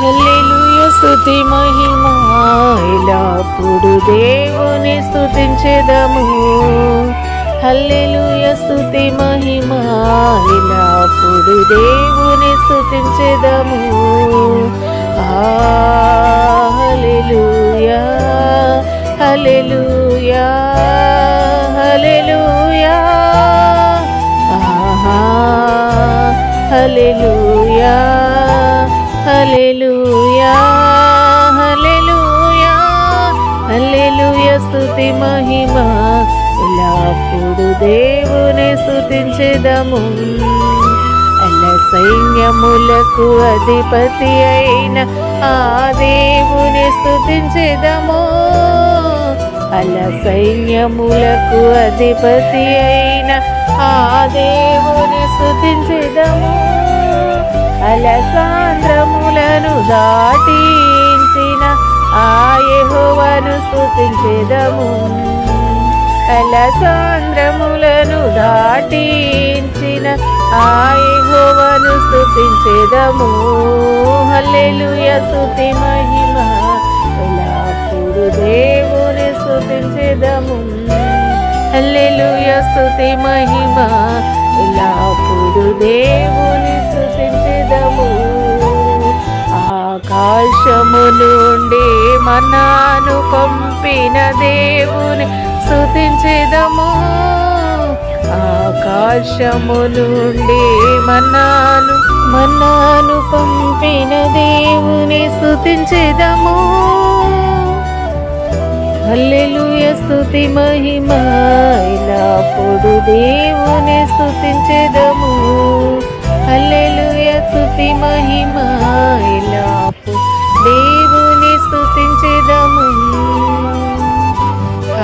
హల్లెలూయ స్తుతి మహిమ ఎల్లప్పుడు దేవుని స్తుతించెదము. హల్లెలూయ స్తుతి మహిమ ఎల్లప్పుడు దేవుని స్తుతించెదము. ఆ హల్లెలూయా హల్లెలూయా హల్లెలూయా. ఆహా హల్లెలూయా. హల్లెలూయా హల్లెలూయా హల్లెలూయా స్తుతి మహిమ. ఎల్లప్పుడు దేవుని స్తుతించెదము. అల్ల సైన్యములకు అధిపతి అయిన ఆ దేవుని స్తుతించెదము. అల సైన్యములకు అధిపతి అయిన ఆ దేవుని స్తుతించెదము. అల సాంద్రములను దాటించిన ఆయహోవను యెహోవాను అలసాంద్రములను అల సాంద్రములను దాటించిన ఆయహోవను యెహోవాను స్తుతించెదము. స్థుతి మహిమ. ఎలాప్పుడు దేవుని స్తుతించెదము? హల్లెలూయా స్థుతి మహిమ. ఎలాప్పుడు దేవుని స్తుతించెదము? ఆకాశము నుండి మన్నాను పంపిన దేవుని స్తుతించెదము. ఆకాశము నుండి మన్నాను మన్నాను పంపిన దేవుని స్తుతించెదము. హల్లెలూయ స్థుతి మహిమ ఇలాప్పుడు దేవుని స్తుతించెదము. హల్లెలూయ స్థుతి మహిమ ఇలా